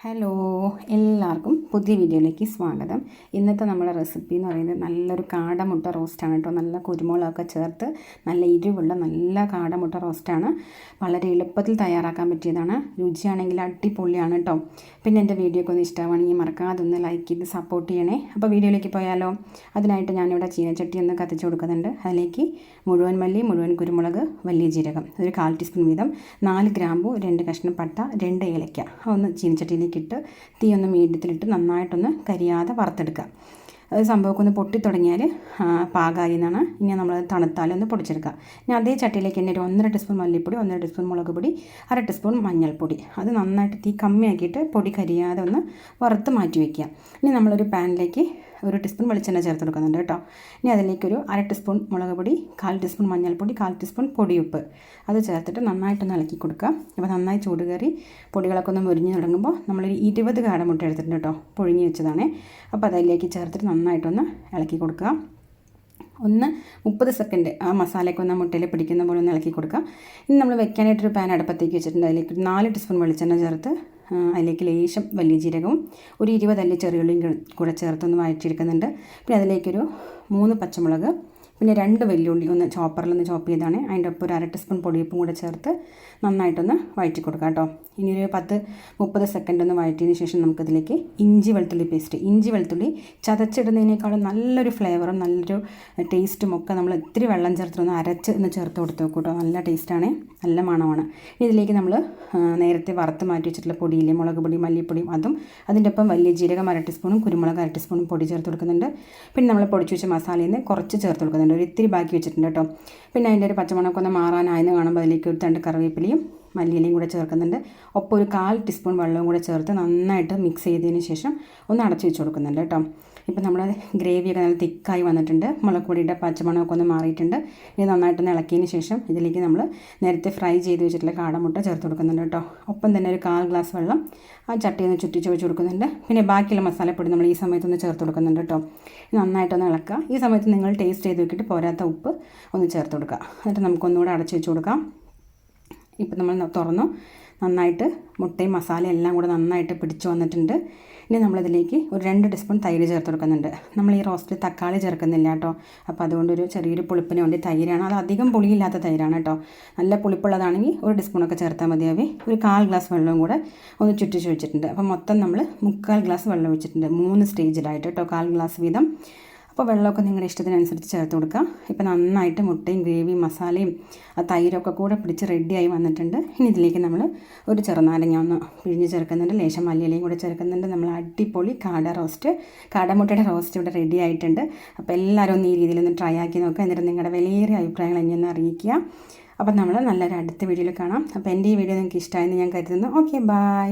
Hello എല്ലാവർക്കും പുതിയ വീഡിയോയിലേക്ക് സ്വാഗതം. ഇന്നത്തെ നമ്മുടെ റെസിപ്പി എന്ന് പറയുന്നത് നല്ലൊരു കാടമുട്ട റോസ്റ്റാണ് കേട്ടോ. നല്ല കുരുമുളകൊക്കെ ചേർത്ത് നല്ല എരിവുള്ള നല്ല കാടമുട്ട റോസ്റ്റാണ് വളരെ എളുപ്പത്തിൽ തയ്യാറാക്കാൻ പറ്റിയതാണ്. രുചിയാണെങ്കിൽ അടിപൊളിയാണ് കേട്ടോ. പിന്നെ എന്റെ വീഡിയോ ഒക്കെ ഒന്ന് ഇഷ്ടമാണെങ്കിൽ മറക്കാതെ ഒന്ന് ലൈക്ക് ചെയ്ത് സപ്പോർട്ട് ചെയ്യണേ. അപ്പോൾ വീഡിയോയിലേക്ക് പോയാലോ? അതിനായിട്ട് ഞാനിവിടെ ചീനച്ചട്ടി ഒന്ന് കത്തിച്ച് കൊടുക്കുന്നുണ്ട്. അതിലേക്ക് മുഴുവൻ മല്ലി മുഴുവൻ കുരുമുളക് വലിയ ജീരകം ഒരു കാൽ ടീസ്പൂൺ വീതം നാല് ഗ്രാമ്പു രണ്ട് കഷ്ണം പട്ട രണ്ട് ഏലയ്ക്ക ഒന്ന് ചീനച്ചട്ടിയിൽ ഇട്ട് തീ ഒന്ന് മീഡിയത്തിലിട്ട് നന്നായിട്ടൊന്ന് കരിയാതെ വറുത്തെടുക്കുക. അത് സംഭവമൊക്കെ ഒന്ന് പൊട്ടിത്തുടങ്ങിയാൽ പാകമായി എന്നാണ് ഇനി നമ്മൾ തണുത്താൽ ഒന്ന് പൊടിച്ചെടുക്കുക. ഇനി അതേ ചട്ടിയിലേക്ക് തന്നെ ഒരു ഒന്നര ടീസ്പൂൺ മല്ലിപ്പൊടി ഒന്നര ടീസ്പൂൺ മുളക് പൊടി അര ടീസ്പൂൺ മഞ്ഞൾപ്പൊടി. അത് നന്നായിട്ട് തീ കമ്മിയാക്കിയിട്ട് പൊടി കരിയാതെ ഒന്ന് വറുത്ത് മാറ്റി വയ്ക്കുക. ഇനി നമ്മളൊരു പാനിലേക്ക് ഒരു ടീസ്പൂൺ വെളിച്ചെണ്ണ ചേർത്ത് കൊടുക്കുന്നുണ്ട് കേട്ടോ. ഇനി അതിലേക്കൊരു അര ടീസ്പൂൺ മുളക് പൊടി കാൽ ടീസ്പൂൺ മഞ്ഞൾപ്പൊടി കാൽ ടീസ്പൂൺ പൊടിയുപ്പ്. അത് ചേർത്തിട്ട് നന്നായിട്ടൊന്ന് ഇളക്കി കൊടുക്കുക. അപ്പോൾ നന്നായി ചൂട് കയറി പൊടികളൊക്കെ ഒന്ന് മുരിഞ്ഞ് തുടങ്ങുമ്പോൾ നമ്മളൊരു ഇരുപത് കാടമുട്ട എടുത്തിട്ടുണ്ട് കേട്ടോ പൊഴിഞ്ഞ് വെച്ചതാണ്. അപ്പോൾ അതിലേക്ക് ചേർത്തിട്ട് നന്നായിട്ടൊന്ന് ഇളക്കി കൊടുക്കുക. ഒന്ന് മുപ്പത് സെക്കൻഡ് ആ മസാലയൊക്കെ ഒന്ന് മുട്ടയിൽ പിടിക്കുന്ന പോലെ ഒന്ന് ഇളക്കി കൊടുക്കുക. ഇനി നമ്മൾ വെക്കാനായിട്ടൊരു പാൻ അടുപ്പത്തേക്ക് വെച്ചിട്ടുണ്ട്. അതിലേക്ക് നാല് ടീസ്പൂൺ വെളിച്ചെണ്ണ ചേർത്ത് അതിലേക്ക് ലേശം വലിയ ജീരകവും ഒരു ഇരുപതല്ലി ചെറിയുള്ളിയും കൂടെ ചേർത്തൊന്ന് വഴറ്റിയെടുക്കുന്നുണ്ട്. പിന്നെ അതിലേക്കൊരു മൂന്ന് പച്ചമുളക് പിന്നെ രണ്ട് വെല്ലുള്ളി ഒന്ന് ചോപ്പറിൽ ഒന്ന് ചോപ്പ് ചെയ്താണ് അതിന്റെ ഒപ്പം ഒരു അര ടീസ്പൂൺ പൊടിയപ്പും കൂടെ ചേർത്ത് നന്നായിട്ടൊന്ന് വഴറ്റി കൊടുക്കാം കേട്ടോ. ഇനി ഒരു പത്ത് മുപ്പത് സെക്കൻഡ് ഒന്ന് വഴറ്റിയതിന് ശേഷം നമുക്കിതിലേക്ക് ഇഞ്ചി വെളുത്തുള്ളി പേസ്റ്റ് ഇഞ്ചി വെളുത്തുള്ളി ചതച്ചിടുന്നതിനേക്കാളും നല്ലൊരു ഫ്ലേവറും നല്ലൊരു ടേസ്റ്റും ഒക്കെ നമ്മൾ ഇത്തിരി വെള്ളം ചേർത്തൊന്ന് അരച്ച് ഒന്ന് ചേർത്ത് കൊടുത്ത് നോക്കൂ കേട്ടോ. നല്ല ടേസ്റ്റാണ് നല്ല മണമാണ്. ഇതിലേക്ക് നമ്മൾ നേരത്തെ വറുത്ത് മാറ്റി വെച്ചിട്ടുള്ള പൊടിയിൽ മുളക് പൊടി മല്ലിപ്പൊടിയും അതും അതിന്റെ ഒപ്പം വലിയ ജീരകം അര ടീസ്പൂണും കുരുമുളക് അര ടീസ്പൂണും പൊടി ചേർത്ത് കൊടുക്കുന്നുണ്ട്. പിന്നെ നമ്മൾ പൊടിച്ചു വെച്ച മസാലയിൽ നിന്ന് കുറച്ച് ചേർത്ത് കൊടുക്കുന്നുണ്ട്. ഒരു ഇത്തിരി ബാക്കി വെച്ചിട്ടുണ്ട് കേട്ടോ. പിന്നെ അതിന്റെ ഒരു പച്ചമുളകൊന്ന് മാറാനായെന്ന് കാണുമ്പോൾ അതിലേക്ക് ഒരു തണ്ട് കറിവേപ്പിലയും മല്ലിയിലയും കൂടെ ചേർക്കുന്നുണ്ട്. ഒപ്പം ഒരു കാൽ ടീസ്പൂൺ വെള്ളവും കൂടെ ചേർത്ത് നന്നായിട്ട് മിക്സ് ചെയ്തതിന് ശേഷം ഒന്ന് അടച്ചു വെച്ച് കൊടുക്കുന്നുണ്ട് കേട്ടോ. ഇപ്പം നമ്മൾ ഗ്രേവിയൊക്കെ നല്ല തിക്കായി വന്നിട്ടുണ്ട്. മുളക്പൊടിയുടെ പച്ചമണമൊക്കെ ഒന്ന് മാറിയിട്ടുണ്ട്. ഇത് നന്നായിട്ടൊന്ന് ഇളക്കിയതിന് ശേഷം ഇതിലേക്ക് നമ്മൾ നേരത്തെ ഫ്രൈ ചെയ്ത് വെച്ചിട്ടുള്ള കാടമുട്ട ചേർത്ത് കൊടുക്കുന്നുണ്ട് കേട്ടോ. ഒപ്പം തന്നെ ഒരു കാൽ ഗ്ലാസ് വെള്ളം ആ ചട്ടി ഒന്ന് ചുറ്റിച്ച് വെച്ച് കൊടുക്കുന്നുണ്ട്. പിന്നെ ബാക്കിയുള്ള മസാലപ്പൊടി നമ്മൾ ഈ സമയത്തൊന്ന് ചേർത്ത് കൊടുക്കുന്നുണ്ട് കേട്ടോ. നന്നായിട്ടൊന്ന് ഇളക്കുക. ഈ സമയത്ത് നിങ്ങൾ ടേസ്റ്റ് ചെയ്ത് നോക്കിയിട്ട് പോരാത്ത ഉപ്പ് ഒന്ന് ചേർത്ത് കൊടുക്കുക. എന്നിട്ട് നമുക്കൊന്നുകൂടെ അടച്ച് വെച്ച് കൊടുക്കാം. ഇപ്പം നമ്മൾ തുറന്നു. നന്നായിട്ട് മുട്ടയും മസാലയും എല്ലാം കൂടെ നന്നായിട്ട് പിടിച്ചു വന്നിട്ടുണ്ട്. ഇനി നമ്മളിതിലേക്ക് ഒരു രണ്ട് ടീസ്പൂൺ തൈര് ചേർത്ത് കൊടുക്കുന്നുണ്ട്. നമ്മൾ ഈ റോസ്റ്റിൽ തക്കാളി ചേർക്കുന്നില്ല കേട്ടോ. അപ്പോൾ അതുകൊണ്ടൊരു ചെറിയൊരു പുളിപ്പിന് വേണ്ടി തൈരാണ്. അത് അധികം പുളിയില്ലാത്ത തൈരാണ് കേട്ടോ. നല്ല പുളിപ്പുള്ളതാണെങ്കിൽ ഒരു ടീസ്പൂണൊക്കെ ചേർത്താൽ മതിയാവേ. ഒരു കാൽ ഗ്ലാസ് വെള്ളവും കൂടെ ഒന്ന് ചുറ്റിച്ച് വെച്ചിട്ടുണ്ട് അപ്പോൾ മൊത്തം നമ്മൾ മുക്കാൽ ഗ്ലാസ് വെള്ളം വെച്ചിട്ടുണ്ട് മൂന്ന് സ്റ്റേജിലായിട്ട് കേട്ടോ. കാൽ ഗ്ലാസ് വീതം. അപ്പോൾ വെള്ളമൊക്കെ നിങ്ങളുടെ ഇഷ്ടത്തിനനുസരിച്ച് ചേർത്ത് കൊടുക്കുക ഇപ്പോൾ നന്നായിട്ട് മുട്ടയും ഗ്രേവിയും മസാലയും ആ തൈരൊക്കെ കൂടെ പിടിച്ച് റെഡിയായി വന്നിട്ടുണ്ട്. ഇനി ഇതിലേക്ക് നമ്മൾ ഒരു ചെറുനാരങ്ങ ഒന്ന് പിഴിഞ്ഞ് ചേർക്കുന്നുണ്ട്. ലേശം മല്ലിയിലയും കൂടെ ചേർക്കുന്നുണ്ട്. നമ്മൾ അടിപൊളി കാട റോസ്റ്റ് കാടമുട്ടയുടെ റോസ്റ്റ് ഇവിടെ റെഡി ആയിട്ടുണ്ട്. അപ്പോൾ എല്ലാവരും ഒന്ന് ഈ രീതിയിൽ ഒന്ന് ട്രൈ ആക്കി നോക്കുക എന്നിട്ട് നിങ്ങളുടെ വിലയേറിയ അഭിപ്രായങ്ങൾ എന്നെ അറിയിക്കുക. അപ്പോൾ നമ്മൾ നല്ലൊരു അടുത്ത വീഡിയോയിൽ കാണാം. അപ്പോൾ എന്റെ ഈ വീഡിയോ നിങ്ങൾക്ക് ഇഷ്ടമായെന്ന് ഞാൻ കരുതുന്നു. Okay bye